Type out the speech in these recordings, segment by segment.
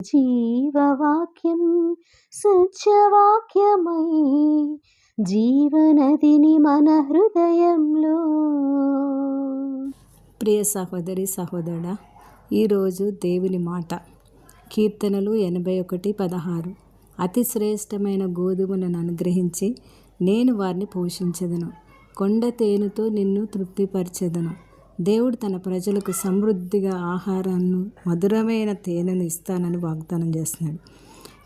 జీవవాక్యం సత్యవాక్యమై జీవనదిని మన హృదయంలో. ప్రియ సహోదరి సహోదరుడా ఈరోజు దేవుని మాట కీర్తనలు ఎనభై ఒకటి పదహారు. అతి శ్రేష్టమైన గోధుమలను అనుగ్రహించి నేను వారిని పోషించదను. కొండ తేనెతో నిన్ను తృప్తిపరచెదను. దేవుడు తన ప్రజలకు సమృద్ధిగా ఆహారాన్ని మధురమైన తేనెను ఇస్తానని వాగ్దానం చేస్తున్నాడు.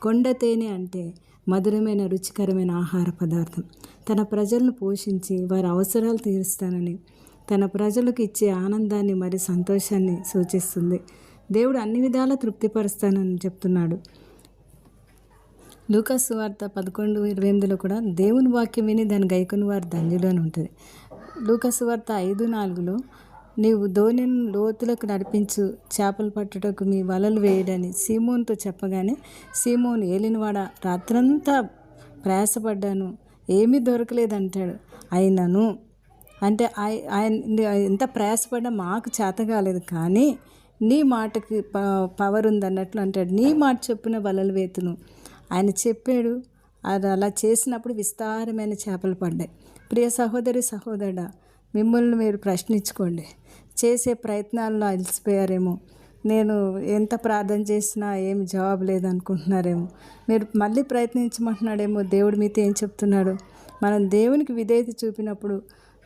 కొండ తేనె అంటే మధురమైన రుచికరమైన ఆహార పదార్థం. తన ప్రజలను పోషించి వారి అవసరాలు తీరుస్తానని తన ప్రజలకు ఇచ్చే ఆనందాన్ని మరి సంతోషాన్ని సూచిస్తుంది. దేవుడు అన్ని విధాలా తృప్తిపరుస్తానని చెప్తున్నాడు. లూకాస్ వార్త పదకొండు ఇరవై ఎనిమిదిలో కూడా దేవుని వాక్యం విని దాని గైకొని వారు ధన్యులు అని ఉంటుంది. లూకాస్ వార్త ఐదు నాలుగులో నీవు ధోనిని లోతులకు నడిపించు చేపలు పట్టుటకు మీ వలలు వేయడని సీమోన్తో చెప్పగానే సీమోన్ ఏలినవాడ రాత్రంతా ప్రయాసపడ్డాను. ఏమీ దొరకలేదంటాడు. అయినను అంటే ఆయన ఎంత ప్రయాసపడ్డా మాకు చేత కాలేదు కానీ నీ మాటకి ప పవర్ ఉంది అన్నట్లు అంటాడు. నీ మాట చొప్పున వలలు వేతును. ఆయన చెప్పాడు అది అలా చేసినప్పుడు విస్తారమైన చేపలు పడ్డాయి. ప్రియ సహోదరి సహోదరుడా మిమ్మల్ని మీరు ప్రశ్నించుకోండి. చేసే ప్రయత్నాల్లో అలసిపోయారేమో. నేను ఎంత ప్రార్థన చేసినా ఏమి జవాబు లేదనుకుంటున్నారేమో. మీరు మళ్ళీ ప్రయత్నించమంటున్నాడేమో దేవుడు మీతో ఏం చెప్తున్నాడు. మనం దేవునికి విధేయత చూపినప్పుడు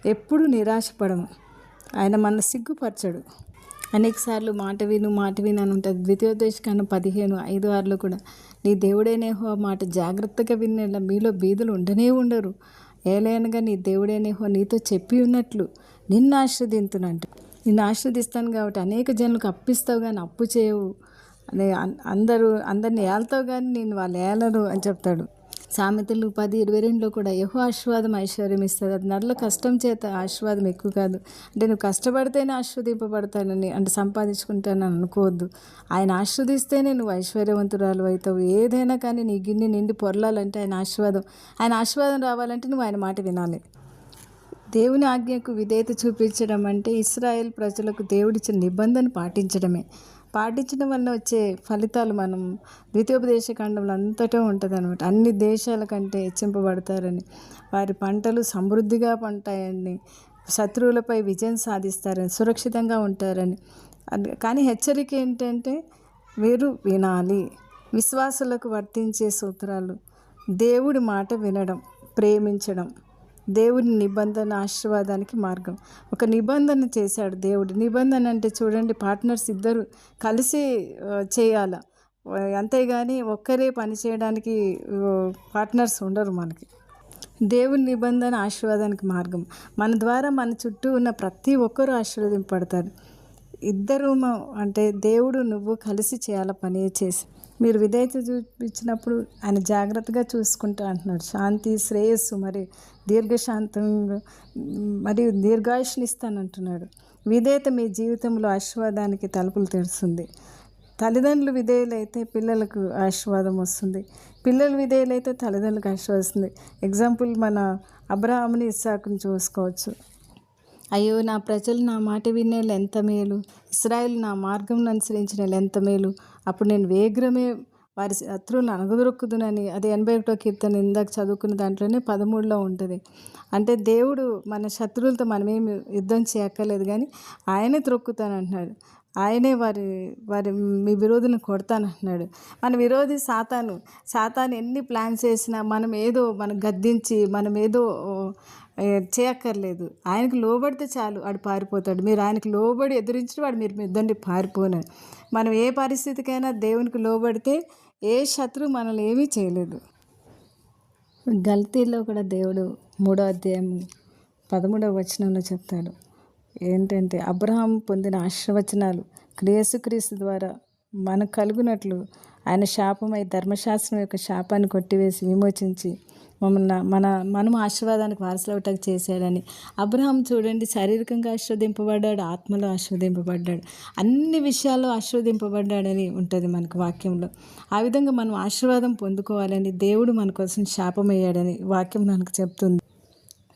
ఎప్పుడు నిరాశపడము. ఆయన మన సిగ్గుపరచడు. అనేకసార్లు మాట విను మాట విను అని ఉంటుంది. ద్వితీయోపదేశకాండం పదిహేను ఐదు ఆరులో కూడా నీ దేవుడేనేహో మాట జాగ్రత్తగా వినేలా మీలో బీదులు ఉండనే ఉండరు. ఏలైనగా నీ దేవుడేనేహో నీతో చెప్పి ఉన్నట్లు నిన్ను ఆశ్రదింతునంట నిన్ను ఆశ్రదిస్తాను కాబట్టి అనేక జనులకు అప్పిస్తావు కానీ అప్పు చేయవు. అనే అందరూ అందరిని ఏళ్తావు కానీ నేను వాళ్ళు ఏలరు అని చెప్తాడు. సామెతలు పది ఇరవై రెండులో కూడా యహో ఆశీర్వాదం ఐశ్వర్యం ఇస్తుంది. అది నల్ల కష్టం చేత ఆశీర్వాదం ఎక్కువ కాదు. అంటే నువ్వు కష్టపడితేనే ఆస్వాదింపబడతానని అంటే సంపాదించుకుంటానని అనుకోవద్దు. ఆయన ఆస్వాదిస్తేనే నువ్వు ఐశ్వర్యవంతురాలు అవుతావు. ఏదైనా కానీ నీ గిన్నె నిండి పొరలాలంటే ఆయన ఆశీర్వాదం ఆయన ఆశీర్వాదం రావాలంటే నువ్వు ఆయన మాట వినాలి. దేవుని ఆజ్ఞకు విధేయత చూపించడం అంటే ఇస్రాయేల్ ప్రజలకు దేవుడిచ్చిన నిబంధన పాటించడమే. పాటించడం వల్ల వచ్చే ఫలితాలు మనం ద్వితీయోపదేశ ఖండంలో అంతటా ఉంటుంది అనమాట అన్ని దేశాల కంటే హెచ్చింపబడతారని. వారి పంటలు సమృద్ధిగా పంటాయని. శత్రువులపై విజయం సాధిస్తారని. సురక్షితంగా ఉంటారని. కానీ హెచ్చరిక ఏంటంటే వీరు వినాలి. విశ్వాసులకు వర్తించే సూత్రాలు. దేవుడి మాట వినడం ప్రేమించడం. దేవుడి నిబంధన ఆశీర్వాదానికి మార్గం. ఒక నిబంధన చేశాడు దేవుడు. నిబంధన అంటే చూడండి పార్ట్నర్స్ ఇద్దరు కలిసి చేయాల. అంతేగాని ఒక్కరే పని చేయడానికి పార్ట్నర్స్ ఉండరు మనకి. దేవుని నిబంధన ఆశీర్వాదానికి మార్గం. మన ద్వారా మన చుట్టూ ఉన్న ప్రతి ఒక్కరూ ఆశీర్వదింపడతారు ఇద్దరు అంటే దేవుడు నువ్వు కలిసి చేయాల పని చేసి. మీరు విధేయత చూపించినప్పుడు ఆయన జాగ్రత్తగా చూసుకుంటా అంటున్నాడు. శాంతి శ్రేయస్సు మరి దీర్ఘశాంతం మరియు దీర్ఘాయుష్నిస్తానంటున్నాడు విధేయత మీ జీవితంలో ఆశీర్వాదానికి తలుపులు తెరుస్తుంది. తల్లిదండ్రులు విధేయులైతే పిల్లలకు ఆశీర్వాదం వస్తుంది. పిల్లలు విధేయులైతే తల్లిదండ్రులకు ఆశీర్వాదం వస్తుంది. ఎగ్జాంపుల్ మన అబ్రహాముని ఇస్సాకుని చూసుకోవచ్చు. అయ్యో నా ప్రజలు నా మాట వినేళ్ళు ఎంత మేలు? ఇస్రాయిల్ నా మార్గం అనుసరించిన వాళ్ళు ఎంత మేలు? అప్పుడు నేను వేగ్రమే వారి శత్రువులను అనగదొరుకుదునని అది ఎనభై ఒకటో కీర్తన ఇందాక చదువుకున్న దాంట్లోనే పదమూడులో ఉంటుంది. అంటే దేవుడు మన శత్రువులతో మనమేమి యుద్ధం చేయక్కర్లేదు కానీ ఆయనే త్రొక్కుతానంటున్నాడు. ఆయనే వారి వారి మీ విరోధులను కొడతానంటున్నాడు. మన విరోధి సాతాను. సాతాను ఎన్ని ప్లాన్స్ చేసినా మనం ఏదో మనం గద్దించి మనం ఏదో చేయక్కర్లేదు. ఆయనకు లోబడితే చాలు వాడు పారిపోతాడు. మీరు ఆయనకు లోబడి ఎదిరించిన వాడు మీరు ఇద్దండి పారిపోను. మనం ఏ పరిస్థితికైనా దేవునికి లోబడితే ఏ శత్రువు మనల్ని ఏమీ చేయలేదు. గల్తీలో కూడా దేవుడు మూడో అధ్యాయం పదమూడవ వచనంలో చెప్తాడు. ఏంటంటే అబ్రహాం పొందిన ఆశీర్వచనాలు క్రియసుక్రీస్తు ద్వారా మనకు కలుగునట్లు ఆయన శాపమై ధర్మశాస్త్రం యొక్క శాపాన్ని కొట్టివేసి విమోచించి మమ్మల్ని మన మనం ఆశీర్వాదానికి వారసులవటకు చేశాడని. అబ్రహాం చూడండి శారీరకంగా ఆశీర్వదింపబడ్డాడు ఆత్మలో ఆశీర్వదింపబడ్డాడు. అన్ని విషయాల్లో ఆశీర్వదింపబడ్డాడని ఉంటుంది మనకు వాక్యంలో. ఆ విధంగా మనం ఆశీర్వాదం పొందుకోవాలని దేవుడు మన కోసం శాపమయ్యాడని వాక్యం మనకు చెప్తుంది.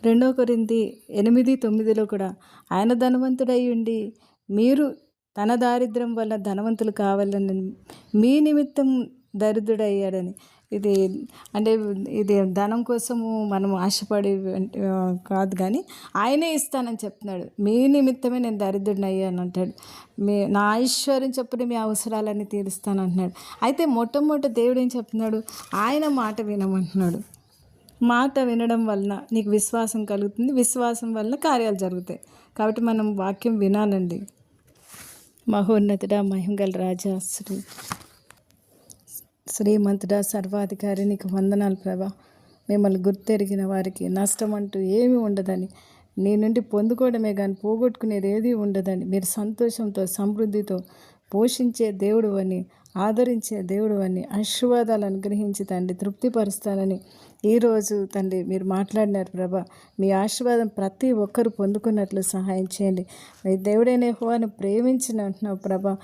రెండో కొరింది ఎనిమిది తొమ్మిదిలో కూడా ఆయన ధనవంతుడై ఉండి మీరు తన దారిద్ర్యం వల్ల ధనవంతులు కావాలని మీ నిమిత్తం దరిద్రుడయ్యాడని. ఇది అంటే ఇది ధనం కోసము మనం ఆశపడి కాదు కానీ ఆయనే ఇస్తానని చెప్తున్నాడు. మీ నిమిత్తమే నేను దరిద్రుడిని అయ్యాను అంటాడు. మీ నా ఐశ్వర్యం చెప్పుడే మీ అవసరాలన్నీ తీరుస్తాను అంటున్నాడు. అయితే మొట్టమొదటి దేవుడు ఏం చెప్తున్నాడు? ఆయన మాట వినమంటున్నాడు. మాట వినడం వలన నీకు విశ్వాసం కలుగుతుంది. విశ్వాసం వలన కార్యాలు జరుగుతాయి. కాబట్టి మనం వాక్యం వినాలండి. మహోన్నతుడ మహిమగల రాజా శ్రీ శ్రీమంతుడా సర్వాధికారి నీకు వందనాలు ప్రభా. మిమ్మల్ని గుర్తెరిగిన వారికి నష్టం అంటూ ఏమీ ఉండదని నీ నుండి పొందుకోవడమే కానీ పోగొట్టుకునేది ఏది ఉండదని మీరు సంతోషంతో సమృద్ధితో పోషించే దేవుడు అని ఆదరించే దేవుడు అని ఆశీర్వాదాలు అనుగ్రహించి తండ్రి తృప్తిపరుస్తానని ఈరోజు తండ్రి మీరు మాట్లాడినారు ప్రభా. మీ ఆశీర్వాదం ప్రతి ఒక్కరు పొందుకున్నట్లు సహాయం చేయండి. మీ దేవుడైన హోవాను ప్రేమించిన అంటున్నావు ప్రభా.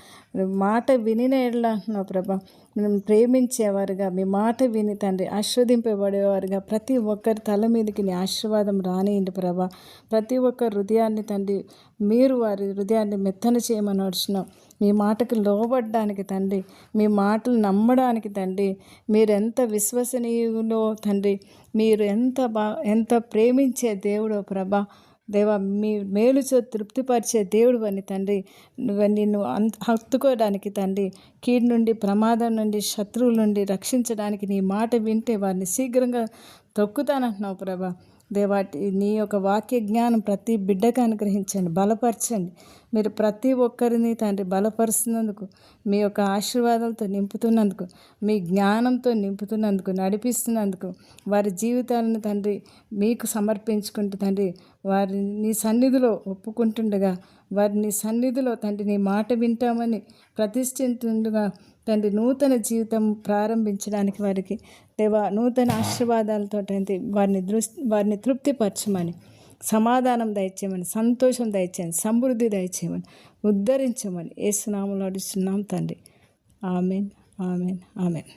మాట వినిన ఎడల అంటున్నావు ప్రభా. మేము ప్రేమించేవారుగా మీ మాట విని తండ్రి ఆస్వాదింపబడేవారుగా ప్రతి ఒక్కరి తల మీదకి నీ ఆశీర్వాదం రానియండి ప్రభా. ప్రతి ఒక్క హృదయాన్ని తండ్రి మీరు వారి హృదయాన్ని మెత్తన చేయమని వచ్చినావు మీ మాటకు లోబడ్డానికి తండ్రి మీ మాటలు నమ్మడానికి తండ్రి మీరు ఎంత విశ్వసనీయులో తండ్రి మీరు ఎంత బా ఎంత ప్రేమించే దేవుడో ప్రభా. దేవా మీ మేలుచో తృప్తిపరిచే దేవుడు అని తండ్రి. నువ్వు నిన్ను అంత హత్తుకోవడానికి తండ్రి. కీడు నుండి ప్రమాదం నుండి శత్రువుల నుండి రక్షించడానికి నీ మాట వింటే వారిని శీఘ్రంగా తొక్కుతానంటున్నావు ప్రభా. దేవాటి నీ యొక్క వాక్య జ్ఞానం ప్రతి బిడ్డకు అనుగ్రహించండి బలపరచండి. మీరు ప్రతి ఒక్కరిని తండ్రి బలపరుస్తున్నందుకు మీ యొక్క ఆశీర్వాదాలతో నింపుతున్నందుకు మీ జ్ఞానంతో నింపుతున్నందుకు నడిపిస్తున్నందుకు వారి జీవితాలను తండ్రి మీకు సమర్పించుకుంటూ తండ్రి వారి నీ సన్నిధిలో ఒప్పుకుంటుండగా వారి నీ సన్నిధిలో తండ్రి నీ మాట వింటామని ప్రతిష్ఠితుండగా తండ్రి నూతన జీవితం ప్రారంభించడానికి వారికి దేవా నూతన ఆశీర్వాదాలతో వారిని దృష్టి వారిని తృప్తిపరచమని సమాధానం దయచేయమని సంతోషం దయచేయమని సమృద్ధి దయచేయమని ఉద్ధరించమని ఏసునామలు అడుస్తున్నాం తండ్రి. Amen amen amen.